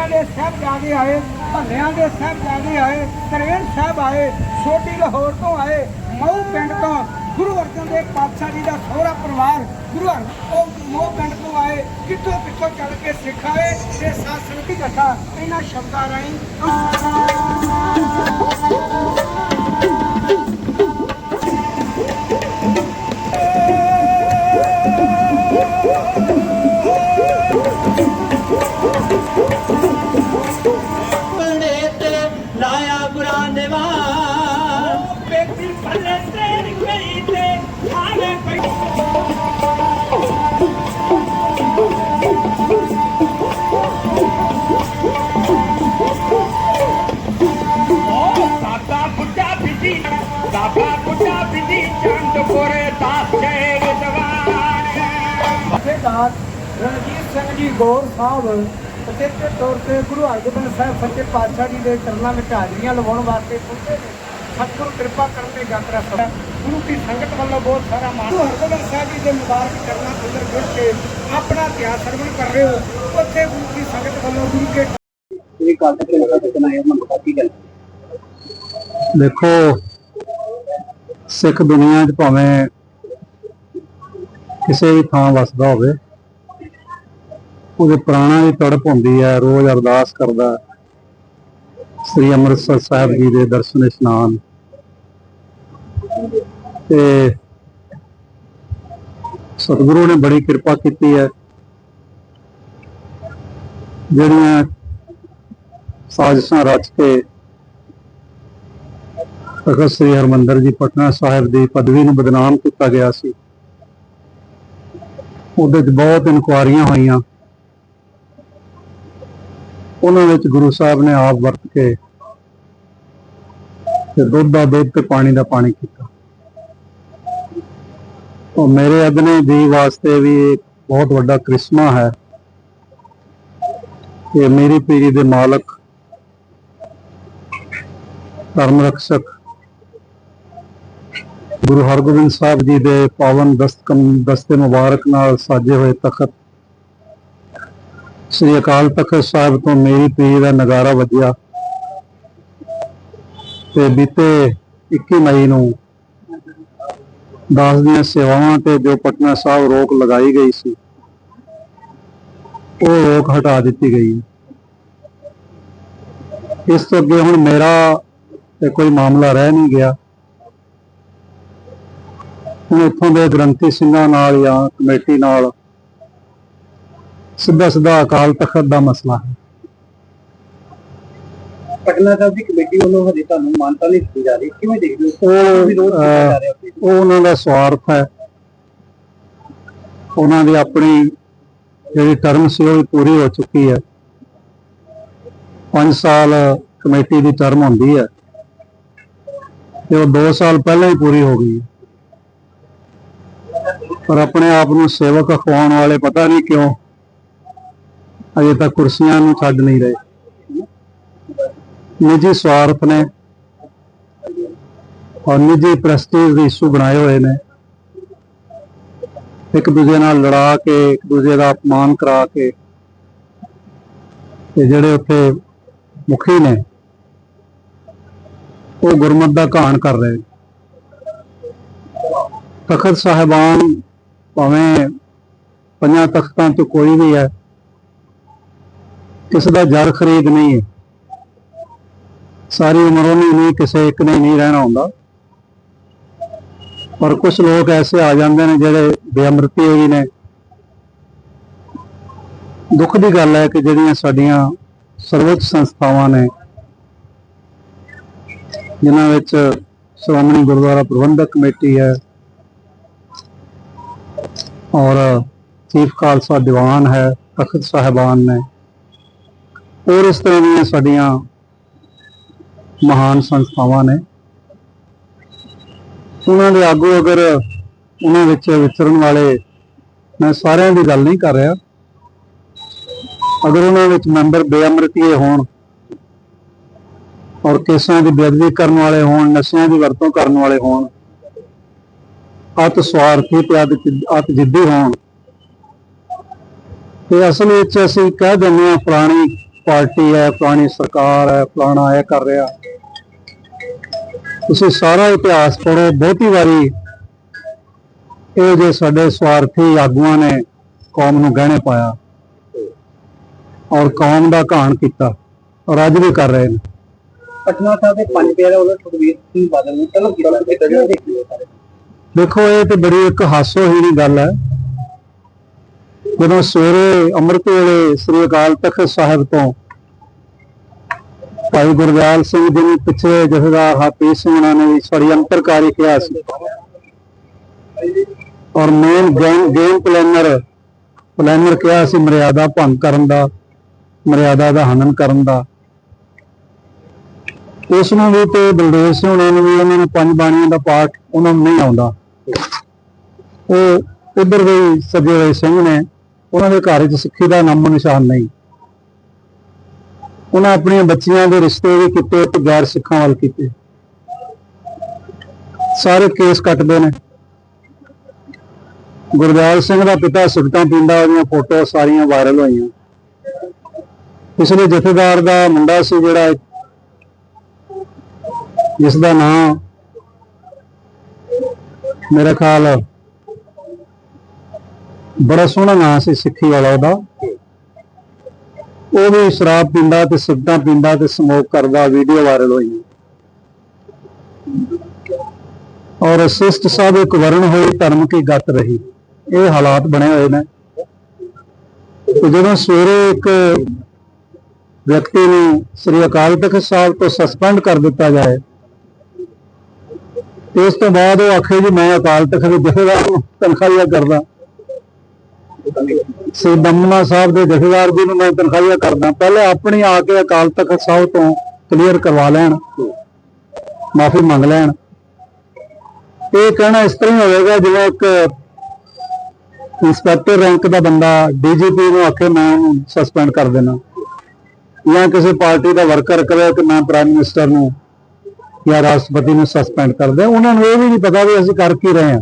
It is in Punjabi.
ਸੰਗਤ ਬੇਟੀਆਂ ਦੇ ਸਾਹਿਬਜ਼ਾਦੇ ਆਏ, ਭੱਲਿਆਂ ਦੇ ਸਾਹਿਬਜ਼ਾਦੇ ਆਏ ਤਰੇਨ ਸਾਹਿਬ ਆਏ ਛੋਟੀ ਲਾਹੌਰ ਤੋਂ ਆਏ ਮਊ ਪਿੰਡ ਤੋਂ ਗੁਰੂ ਅਰਜਨ ਦੇਵ ਪਾਤਸ਼ਾਹ ਜੀ ਦਾ ਸਹੁਰਾ ਪਰਿਵਾਰ ਗੁਰੂ ਹਰ ਉਹ ਮਊ ਪਿੰਡ ਤੋਂ ਆਏ ਕਿੱਥੋਂ ਕਿੱਥੋਂ ਚੱਲ ਕੇ ਸਿੱਖ ਆਏ, ਤੇ ਸਾਸਨ ਦੀ ਕਥਾ ਇਹਨਾਂ ਸ਼ਬਦਾਂ ਰਾਹੀਂ ਲਾਇਆ ਗੁਰਾਂ ਦੇ ਵਾਰ ਬੇਟੀ ਭੱਲੇ ਤੇਰੀ ਗਈ ਤੇ ਆਲੇ ਪਈ ਬਾਬਾ ਬੁੱਢਾ ਬਿਜ਼ੀ ਬਾਬਾ ਬੁੱਢਾ ਬਿਜ਼ੀ ਚੰਦਪੁਰੇ ਦਾਸ ਜੈ ਵਿਦਵਾਨ ਜਥੇਦਾਰ ਰਣਜੀਤ ਸਿੰਘ ਜੀ ਗੌਰ ਸਾਹਿਬ ਪ੍ਰਤਿੱਠ ਤੌਰ ਤੇ ਗੁਰੂ ਹਰਗੋਬਿੰਦ ਸਾਹਿਬ ਸੱਚੇ ਪਾਤਸ਼ਾਹ ਜੀ ਦੇ ਚਰਨਾਂ ਵਿੱਚ ਹਾਜ਼ਰੀਆਂ ਲਵਾਉਣ ਵਾਸਤੇ ਪਹੁੰਚੇ ਨੇ। ਸਤਿਗੁਰੂ ਕਿਰਪਾ ਕਰਨ ਤੇ ਯਾਤਰਾ ਸਭ ਗੁਰੂ ਕੀ ਸੰਗਤ ਵੱਲੋਂ ਬਹੁਤ ਸਾਰਾ ਮਾਣ। ਗੁਰੂ ਹਰਗੋਬਿੰਦ ਸਾਹਿਬ ਜੀ ਦੇ ਮੁਬਾਰਕ ਚਰਨਾਂ ਅੰਦਰ ਜੁੜ ਕੇ ਆਪਣਾ ਇਤਿਹਾਸ ਸਰਵਣ ਕਰ ਰਹੇ ਹੋ। ਉੱਥੇ ਗੁਰੂ ਕੀ ਸੰਗਤ ਵੱਲੋਂ ਗੁਰੂ ਕੇ ਇਹ ਕਾਲ ਤੱਕ ਲਗਾ ਸਕਣਾ ਹੈ ਮੈਂ ਬਤਾ ਕੀ ਗੱਲ? ਦੇਖੋ ਸਿੱਖ ਦੁਨੀਆ 'ਚ ਭਾਵੇਂ ਕਿਸੇ ਵੀ ਥਾਂ ਵਸਦਾ ਹੋਵੇ ਉਹਦੇ ਪ੍ਰਾਣਾਂ ਦੀ ਤੜਪ ਹੁੰਦੀ ਹੈ, ਰੋਜ਼ ਅਰਦਾਸ ਕਰਦਾ ਸ੍ਰੀ ਅੰਮ੍ਰਿਤਸਰ ਸਾਹਿਬ ਜੀ ਦੇ ਦਰਸ਼ਨ ਇਸ਼ਨਾਨ। ਤੇ ਸਤਿਗੁਰੂ ਨੇ ਬੜੀ ਕਿਰਪਾ ਕੀਤੀ ਹੈ। ਜਿਹੜੀਆਂ ਸਾਜ਼ਿਸ਼ਾਂ ਰਚ ਕੇ ਤਖਤ ਸ੍ਰੀ ਹਰਮੰਦਰ ਜੀ ਪਟਨਾ ਸਾਹਿਬ ਦੀ ਪਦਵੀ ਨੂੰ ਬਦਨਾਮ ਕੀਤਾ ਗਿਆ ਸੀ। ਉਹਦੇ 'ਚ ਬਹੁਤ ਇਨਕੁਆਰੀਆਂ ਹੋਈਆਂ। ਉਹਨਾਂ ਵਿੱਚ ਗੁਰੂ ਸਾਹਿਬ ਨੇ ਆਪ ਵਰਤ ਕੇ ਤੇ ਦੁੱਧ ਦਾ ਦੁੱਧ ਤੇ ਪਾਣੀ ਦਾ ਪਾਣੀ ਕੀਤਾ। ਉਹ ਮੇਰੇ ਅਗਨੇ ਦੀ ਵਾਸਤੇ ਵੀ ਬਹੁਤ ਵੱਡਾ ਕ੍ਰਿਸ਼ਮਾ ਹੈ ਕਿ ਮੇਰੀ ਪੀੜੀ ਦੇ ਮਾਲਕ, ਧਰਮ ਰਕਸ਼ਕ ਗੁਰੂ ਹਰਗੋਬਿੰਦ ਸਾਹਿਬ ਜੀ ਦੇ ਪਾਵਨ ਦਸਤਕਮ ਦਸਤੇ ਮੁਬਾਰਕ ਨਾਲ ਸਾਜੇ ਹੋਏ ਤਖਤ ਸ੍ਰੀ ਅਕਾਲ ਤਖਤ ਸਾਹਿਬ ਤੋਂ ਮੇਰੀ ਪੀਰੀ ਦਾ ਨਗਾਰਾ ਵੱਜਿਆ ਤੇ ਬੀਤੇ 21 ਮਈ ਨੂੰ ਦਾਸ ਦੀਆਂ ਸੇਵਾਵਾਂ ਤੇ ਜੋ ਪਟਨਾ ਸਾਹਿਬ ਰੋਕ ਲਗਾਈ ਗਈ ਸੀ, ਉਹ ਰੋਕ ਹਟਾ ਦਿੱਤੀ ਗਈ। ਇਸ ਤੋਂ ਅੱਗੇ ਹੁਣ ਮੇਰਾ ਤੇ ਕੋਈ ਮਾਮਲਾ ਰਹਿ ਨਹੀਂ ਗਿਆ। ਹੁਣ ਇੱਥੋਂ ਦੇ ਗ੍ਰੰਥੀ ਸਿੰਘਾਂ ਨਾਲ ਜਾਂ ਕਮੇਟੀ ਨਾਲ ਸਿੱਧਾ ਸਿੱਧਾ ਅਕਾਲ ਤਖਤ ਦਾ ਮਸਲਾ ਹੈ। ਪਟਨਾ ਸਾਹਿਬ ਦੀ ਕਮੇਟੀ ਵੱਲੋਂ ਹਜੇ ਤੁਹਾਨੂੰ ਮਾਨਤਾ ਨਹੀਂ ਦਿੱਤੀ ਜਾ ਰਹੀ। ਕਿਵੇਂ ਦੇਖਦੇ ਹੋ? ਉਹ ਉਹ ਉਹਨਾਂ ਦਾ ਸਵਾਰਥ ਹੈ। ਉਹਨਾਂ ਦੀ ਆਪਣੀ ਜਿਹੜੀ ਟਰਮ ਸੀ ਉਹ ਪੂਰੀ ਹੋ ਚੁੱਕੀ ਹੈ। 5 ਸਾਲ ਕਮੇਟੀ ਦੀ ਟਰਮ ਹੁੰਦੀ ਹੈ। ਤੇ ਉਹ 2 ਸਾਲ ਪਹਿਲਾਂ ਹੀ ਪੂਰੀ ਹੋ ਗਈ। ਪਰ ਆਪਣੇ ਆਪ ਨੂੰ ਸੇਵਕ ਅਖਵਾਉਣ ਵਾਲੇ ਪਤਾ ਨਹੀਂ ਕਿਉਂ ਅਜੇ ਤੱਕ ਕੁਰਸੀਆਂ ਨੂੰ ਛੱਡ ਨਹੀਂ ਰਹੇ। ਨਿੱਜੀ ਸਵਾਰਥ ਨੇ ਔਰ ਨਿੱਜੀ ਪ੍ਰੈਸਟੀਜ ਦੇ ਇਸ਼ੂ ਬਣਾਏ ਹੋਏ ਨੇ। ਇੱਕ ਦੂਜੇ ਨਾਲ ਲੜਾ ਕੇ, ਇੱਕ ਦੂਜੇ ਦਾ ਅਪਮਾਨ ਕਰਾ ਕੇ ਤੇ ਜਿਹੜੇ ਉੱਥੇ ਮੁਖੀ ਨੇ, ਉਹ ਗੁਰਮਤ ਦਾ ਘਾਣ ਕਰ ਰਹੇ ਤਖਤ ਸਾਹਿਬਾਨ ਭਾਵੇਂ ਪੰਜਾਂ ਤਖਤਾਂ ਤੋਂ ਕੋਈ ਵੀ ਹੈ ਕਿਸੇ ਦਾ ਜਰ ਖਰੀਦ ਨਹੀਂ ਹੈ। ਸਾਰੀ ਉਮਰ ਉਹਨੇ ਨਹੀਂ ਕਿਸੇ ਇੱਕ ਨੇ ਨਹੀਂ ਰਹਿਣਾ ਹੁੰਦਾ। ਪਰ ਕੁਝ ਲੋਕ ਐਸੇ ਆ ਜਾਂਦੇ ਨੇ ਜਿਹੜੇ ਬੇਅਮਰਤੀ ਹੋਈ ਨੇ। ਦੁੱਖ ਦੀ ਗੱਲ ਹੈ ਕਿ ਜਿਹੜੀਆਂ ਸਾਡੀਆਂ ਸਰਵੋੱਚ ਸੰਸਥਾਵਾਂ ਨੇ, ਜਿਨ੍ਹਾਂ ਵਿੱਚ ਸ਼੍ਰੋਮਣੀ ਗੁਰਦੁਆਰਾ ਪ੍ਰਬੰਧਕ ਕਮੇਟੀ ਹੈ ਔਰ ਚੀਫ ਖਾਲਸਾ ਦੀਵਾਨ ਹੈ, ਤਖਤ ਸਾਹਿਬਾਨ ਨੇ। ਔਰ ਇਸ ਤਰ੍ਹਾਂ ਦੀਆਂ ਸਾਡੀਆਂ ਮਹਾਨ ਸੰਸਥਾਵਾਂ ਨੇ। ਉਹਨਾਂ ਦੇ ਆਗੂ ਅਗਰ ਉਹਨਾਂ ਵਿੱਚ ਵਿਚਰਨ ਵਾਲੇ, ਮੈਂ ਸਾਰਿਆਂ ਦੀ ਗੱਲ ਨਹੀਂ ਕਰ ਰਿਹਾ। ਅਗਰ ਉਹਨਾਂ ਵਿੱਚ ਮੈਂਬਰ ਬੇਅਮਰਤੀਏ ਹੋਣ ਔਰ ਕੇਸਾਂ ਦੀ ਬੇਅਦਬੀ ਕਰਨ ਵਾਲੇ ਹੋਣ, ਨਸ਼ਿਆਂ ਦੀ ਵਰਤੋਂ ਕਰਨ ਵਾਲੇ ਹੋਣ, ਅਤ ਸਵਾਰਥੀ ਤੇ ਅਤ ਅਤ ਜਿੱਦੀ ਹੋਣ, ਤੇ ਅਸਲ ਵਿੱਚ ਅਸੀਂ ਕਹਿ ਦਿੰਦੇ ਹਾਂ ਪੁਰਾਣੀ ਪਾਰਟੀ ਹੈ ਪੁਰਾਣੀ ਸਰਕਾਰ ਹੈ ਪੁਰਾਣਾ ਇਹ ਕਰ ਰਿਹਾ। ਤੁਸੀਂ ਸਾਰਾ ਇਤਿਹਾਸ ਪੜੋ ਬਹੁਤੀ ਵਾਰੀ ਇਹ ਜੇ ਸਾਡੇ ਸਵਾਰਥੀ ਆਗੂਆਂ ਨੇ ਕੌਮ ਨੂੰ ਗਹਿਣੇ ਪਾਇਆ ਔਰ ਕੌਮ ਦਾ ਘਾਣ ਕੀਤਾ ਔਰ ਅੱਜ ਵੀ ਕਰ ਰਹੇ ਨੇ। ਪਟਨਾ ਸਾਹਿਬ ਦੇ ਪੰਜ ਪਿਆਰੇ ਵੱਲੋਂ ਸੁਖਬੀਰ ਸਿੰਘ ਬਾਦਲ ਨੂੰ ਹੋ ਸਾਰੇ? ਦੇਖੋ ਇਹ ਤੇ ਬੜੀ ਇੱਕ ਹਾਸੋਹੀਣੀ ਗੱਲ ਹੈ। ਜਦੋਂ ਸਵੇਰੇ ਅੰਮ੍ਰਿਤ ਵੇਲੇ ਸ੍ਰੀ ਅਕਾਲ ਤਖਤ ਸਾਹਿਬ ਤੋਂ ਭਾਈ ਗੁਰਜਾਲ ਸਿੰਘ ਜੀ ਨੇ ਪਿੱਛੇ ਜਥੇਦਾਰ ਹਾਪੀ ਸਿੰਘ ਉਹਨਾਂ ਨੇ ਸੜੀ ਅੰਤਰਕਾਰੀ ਕਿਹਾ ਸੀ। ਔਰ main game game planner planner ਕਿਹਾ ਸੀ ਮਰਿਆਦਾ ਭੰਗ ਕਰਨ ਦਾ, ਮਰਿਆਦਾ ਦਾ ਹਨਨ ਕਰਨ ਦਾ। ਉਸ ਨੂੰ ਵੀ ਤੇ ਬਲਦੇਵ ਸਿੰਘ ਉਹਨਾਂ ਨੂੰ ਵੀ ਉਹਨਾਂ ਨੂੰ ਪੰਜ ਬਾਣੀਆਂ ਦਾ ਪਾਠ ਉਹਨਾਂ ਨੂੰ ਨਹੀਂ ਆਉਂਦਾ। ਉਹ ਇੱਧਰ ਵੀ ਸੱਜੇ ਸਿੰਘ ਨੇ ਉਹਨਾਂ ਦੇ ਘਰ ਵਿੱਚ ਸਿੱਖੀ ਦਾ ਨਾਮੋ ਨਿਸ਼ਾਨ ਨਹੀਂ। ਉਹਨਾਂ ਆਪਣੀਆਂ ਬੱਚੀਆਂ ਦੇ ਰਿਸ਼ਤੇ ਵੀ ਕੀਤੇ ਤੇ ਗੈਰ ਸਿੱਖਾਂ ਵੱਲ ਕੀਤੇ। ਸਾਰੇ ਕੇਸ ਕੱਟਦੇ ਨੇ। ਗੁਰਦਿਆਲ ਸਿੰਘ ਦਾ ਪਿਤਾ ਸਿਗਟਾਂ ਪੀਂਦਾ, ਉਹਦੀਆਂ ਫੋਟੋ ਸਾਰੀਆਂ ਵਾਇਰਲ ਹੋਈਆਂ। ਪਿਛਲੇ ਜਥੇਦਾਰ ਦਾ ਮੁੰਡਾ ਸੀ ਜਿਹੜਾ ਜਿਸ ਦਾ ਨਾਮ ਮੇਰਾ ਖਿਆਲ ਬੜਾ ਸੋਹਣਾ ਨਾਂ ਸੀ ਸਿੱਖੀ ਵਾਲਾ ਉਹਦਾ। ਉਹ ਵੀ ਸ਼ਰਾਬ ਪੀਂਦਾ ਤੇ ਸਿਗਰਟਾਂ ਪੀਂਦਾ ਤੇ ਸਮੋਕ ਕਰਦਾ ਵੀਡੀਓ ਵਾਇਰਲ ਹੋਈ। ਔਰ ਸਿਸਟ ਸਾਹਿਬ ਇੱਕ ਵਰਣ ਹੋਈ, ਧਰਮ ਕੀ ਗੱਤ ਰਹੀ। ਇਹ ਹਾਲਾਤ ਬਣੇ ਹੋਏ ਨੇ। ਤੇ ਜਦੋਂ ਸਵੇਰੇ ਇੱਕ ਵਿਅਕਤੀ ਨੂੰ ਸ੍ਰੀ ਅਕਾਲ ਤਖਤ ਸਾਹਿਬ ਤੋਂ ਸਸਪੈਂਡ ਕਰ ਦਿੱਤਾ ਜਾਏ, ਤੇ ਉਸ ਤੋਂ ਬਾਅਦ ਉਹ ਆਖੇ ਜੀ, ਮੈਂ ਅਕਾਲ ਤਖਤ ਦੇ ਜਥੇਦਾਰ ਨੂੰ ਤਨਖਾਹੀਆ ਕਰਦਾ। ਸ੍ਰੀ ਦਮਨਾ ਸਾਹਿਬ ਦੇ ਜਥੇਦਾਰ ਜੀ ਨੂੰ ਮੈਂ ਤਨਖਾਹੀਆ ਕਰਦਾ। ਪਹਿਲੇ ਆਪਣੀ ਆ ਕੇ ਅਕਾਲ ਤਖਤ ਸਾਹਿਬ ਤੋਂ ਕਲੀਅਰ ਕਰਵਾ ਲੈਣ, ਮਾਫੀ ਮੰਗ ਲੈਣ। ਇਹ ਕਹਿਣਾ ਇਸ ਤਰ੍ਹਾਂ ਹੋਵੇਗਾ, ਜਿਵੇਂ ਇੱਕ ਇੰਸਪੈਕਟਰ ਰੈਂਕ ਦਾ ਬੰਦਾ ਡੀਜੀਪੀ ਨੂੰ ਆਖੇ, ਮੈਂ ਸਸਪੈਂਡ ਕਰ ਦੇਣਾ। ਜਾਂ ਕਿਸੇ ਪਾਰਟੀ ਦਾ ਵਰਕਰ ਕਹੇ ਕਿ ਮੈਂ ਪ੍ਰਾਈਮ ਮਿਨਿਸਟਰ ਨੂੰ ਜਾਂ ਰਾਸ਼ਟਰਪਤੀ ਨੂੰ ਸਸਪੈਂਡ ਕਰ ਦਿਆਂ। ਉਹਨਾਂ ਨੂੰ ਇਹ ਵੀ ਨਹੀਂ ਪਤਾ ਵੀ ਅਸੀਂ ਕਰ ਕੀ ਰਹੇ ਹਾਂ।